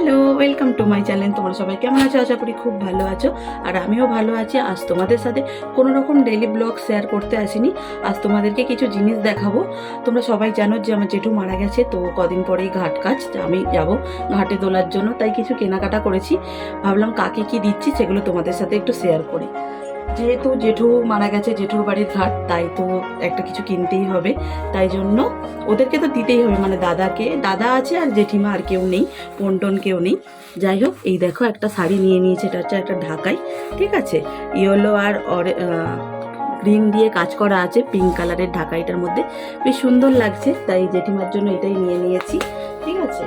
Hello welcome to my channel তোমরা সবাই কেমন আছো? আশা করি খুব ভালো আছো। আর আমিও ভালো আছি। আজ তোমাদের সাথে কোনো রকম ডেলি ব্লগ শেয়ার করতে আসিনি। আজ তোমাদেরকে কিছু জিনিস দেখাবো। তোমরা সবাই জানো যে আমার জেঠু মারা গেছে, তো কদিন পরেই ঘাট কাজ আমি যাব ঘাটে দোলার জন্য। তাই কিছু কেনাকাটা করেছি। ভাবলাম কাকে কি দিচ্ছি সেগুলো তোমাদের সাথে একটু শেয়ার করি। যেহেতু জেঠু মারা গেছে, জেঠুর বাড়ির ঘাট তাই তো একটা কিছু কিনতেই হবে। তাই জন্য ওদেরকে তো দিতেই হবে মানে দাদাকে। দাদা আছে আর জেঠিমা আর কেউ নেই, পন্টন কেউ নেই। যাই হোক, এই দেখো একটা শাড়ি নিয়ে নিয়েছে, এটা হচ্ছে একটা ঢাকাই, ঠিক আছে? ইয়েলো আর অরে গ্রিন দিয়ে কাজ করা আছে, পিঙ্ক কালারের ঢাকাইটার মধ্যে। বেশ সুন্দর লাগছে, তাই জেঠিমার জন্য এটাই নিয়ে নিয়েছি, ঠিক আছে?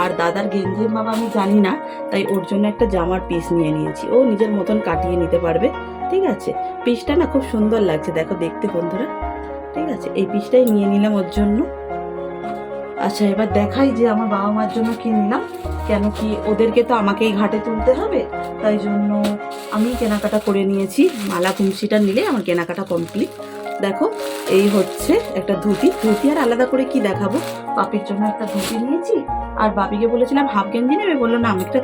আর দাদার গেঞ্জির বাবা আমি জানি না, তাই ওর জন্য একটা জামার পিস নিয়ে নিয়েছি। ও নিজের মতন কাটিয়ে নিতে পারবে। ঠিক আছে? পিসটা না খুব সুন্দর লাগছে, দেখো দেখতে বন্ধুরা। ঠিক আছে, এই পিসটাই নিয়ে নিলাম ওর জন্য। আচ্ছা এবার দেখাই যে আমার বাবা মার জন্য কি নিলাম। কেন কি ওদেরকে তো আমাকেই ঘাটে তুলতে হবে। তাই জন্য আমি কেনাকাটা করে নিয়েছি। মালা, কুমসিটা নিলে আমার কেনাকাটা কমপ্লিট দেখো, এই হচ্ছে একটা ধুতি। ধুতি আর আলাদা করে কি দেখাবো? পাপির জন্য একটা ধুতি নিয়েছি। আর বাপিকে বলেছিলাম হাফ গেঞ্জি নেবে, বলল, না, আমি একটা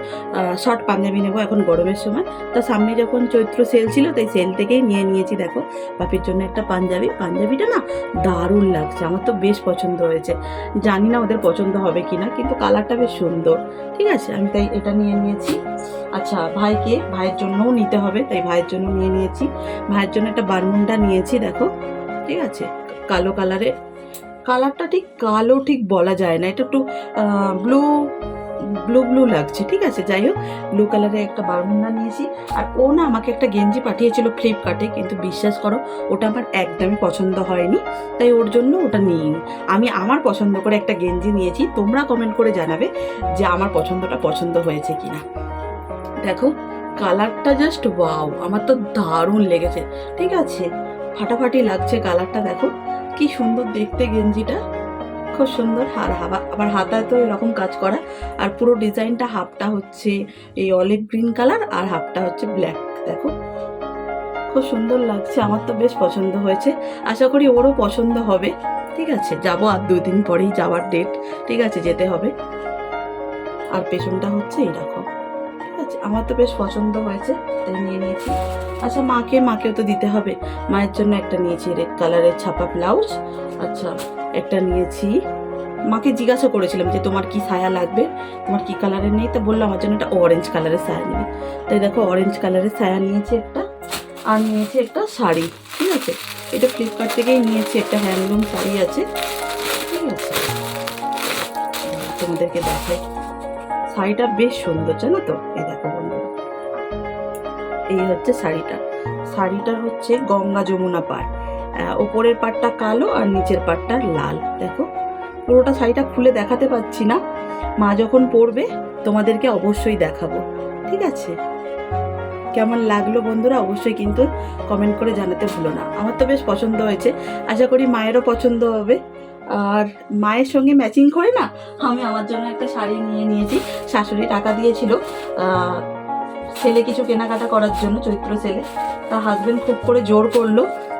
শর্ট পাঞ্জাবি নেব এখন গরমের সময়। তো সামনে যখন চৈত্র সেল ছিল, তাই সেল থেকেই নিয়ে নিয়েছি, দেখো। বাপির জন্য একটা পাঞ্জাবি। পাঞ্জাবিটা না দারুণ লাগছে, আমার তো বেশ পছন্দ হয়েছে। জানি না ওদের পছন্দ হবে কি না কিন্তু কালারটা বেশ সুন্দর। ঠিক আছে, আমি তাই এটা নিয়ে নিয়েছি। আচ্ছা ভাইকে, ভাইয়ের জন্যও নিতে হবে, তাই ভাইয়ের জন্য নিয়ে নিয়েছি। ভাইয়ের জন্য একটা বারমুন্ডা নিয়েছি, দেখো, ঠিক আছে, কালো কালারে কালারটা ঠিক কালো ঠিক বলা যায় না, এটা একটু ব্লু ব্লু ব্লু লাগছে, ঠিক আছে, যাই হোক, ব্লু কালারের একটা বারমুন্ডা নিয়েছি। আর ও না আমাকে একটা গেঞ্জি পাঠিয়েছিল ফ্লিপকার্টে, কিন্তু বিশ্বাস করো, ওটা আমার একদমই পছন্দ হয়নি, তাই ওর জন্য ওটা নিইনি। আমি আমার পছন্দ করে একটা গেঞ্জি নিয়েছি, তোমরা কমেন্ট করে জানাবে যে আমার পছন্দটা পছন্দ হয়েছে কিনা। দেখো কালারটা জাস্ট ওয়াও আমার তো দারুণ লেগেছে। ঠিক আছে, ফাটাফাটি লাগছে কালারটা দেখো, কি সুন্দর দেখতে গেঞ্জিটা, খুব সুন্দর হাবা, আবার হাতায় তো এরকম কাজ করা, আর পুরো ডিজাইনটা হাফটা হচ্ছে এই অলিভ গ্রিন কালার আর হাফটা হচ্ছে ব্ল্যাক দেখো। খুব সুন্দর লাগছে, আমার তো বেশ পছন্দ হয়েছে, আশা করি ওরও পছন্দ হবে। ঠিক আছে, যাব আর দুই দিন পরেই যাওয়ার ডেট ঠিক আছে, যেতে হবে। আর পেছনটা হচ্ছে এইরকম আমার তো বেশ পছন্দ হয়েছে, তাই নিয়ে নিয়েছি। আচ্ছা মাকে, মাকেও তো দিতে হবে। মায়ের জন্য একটা নিয়েছি রেড কালারের ছাপা ব্লাউজ আচ্ছা একটা নিয়েছি। মাকে জিজ্ঞাসা করেছিলাম যে, তোমার কি সায়া লাগবে? তোমার কি কালারের নেই? তো বললাম আমার জন্য একটা অরেঞ্জ কালারের ছায়া নেবে। তাই দেখো অরেঞ্জ কালারের সায়া নিয়েছি একটা, আর নিয়েছি একটা শাড়ি, ঠিক আছে? এটা ফ্লিপকার্ট থেকেই নিয়েছি, একটা হ্যান্ডলুম শাড়ি আছে, ঠিক আছে? তোমাদেরকে দেখাই। শাড়িটা বেশ সুন্দর, জানো তো? এই দেখো বন্ধুরা। এই হচ্ছে শাড়িটা। শাড়িটা হচ্ছে গঙ্গা যমুনা পাড়। ওপরের পাটটা কালো আর নিচের পাটটা লাল, দেখো? পুরোটা শাড়িটা খুলে দেখাতে পাচ্ছি না। মা যখন পরবে, তোমাদেরকে অবশ্যই দেখাবো। ঠিক আছে? কেমন লাগল বন্ধুরা? অবশ্যই কিন্তু কমেন্ট করে জানাতে ভুলো না। আমার তো বেশ পছন্দ হয়েছে। আশা করি মায়েরও পছন্দ হবে। আর মায়ের সঙ্গে ম্যাচিং করে না, আমি আমার জন্য একটা শাড়ি নিয়ে নিয়েছি। শাশুড়ি টাকা দিয়েছিল ছেলে কিছু কেনাকাটা করার জন্য চৈত্র ছেলে। তা হাজবেন্ড খুব করে জোর করল,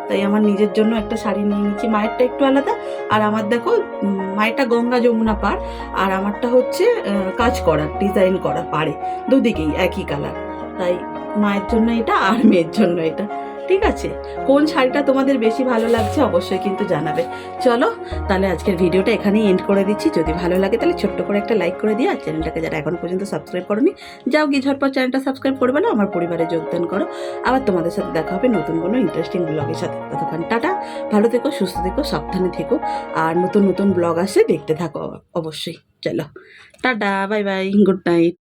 তাই আমার নিজের জন্য একটা শাড়ি নিয়ে নিয়েছি মায়েরটা একটু আলাদা, আর আমার দেখো মায়েরটা গঙ্গা যমুনা পার আর আমারটা হচ্ছে কাজ করা ডিজাইন করা পারে দুদিকেই একই কালার তাই মায়ের জন্য এটা আর মেয়ের জন্য এটা। ঠিক আছে? কোন শাড়িটা তোমাদের বেশি ভালো লাগছে অবশ্যই কিন্তু জানাবে। চলো, তাহলে আজকের ভিডিওটা এখানেই এন্ড করে দিচ্ছি। যদি ভালো লাগে তাহলে ছোট্ট করে একটা লাইক করে দিও, আর চ্যানেলটাকে যারা এখন পর্যন্ত সাবস্ক্রাইব করনি, যাও গিয়ে ঝটপট চ্যানেলটা সাবস্ক্রাইব করবে না আমার পরিবারে যোগদান করো। আবার তোমাদের সাথে দেখা হবে নতুন কোনো ইন্টারেস্টিং ব্লগের সাথে। ততক্ষণ টাটা, ভালো থেকো, সুস্থ থেকো, সাবধানে থেকো, আর নতুন নতুন ব্লগ আসে দেখতে থাকো অবশ্যই। চলো, tata bye bye good night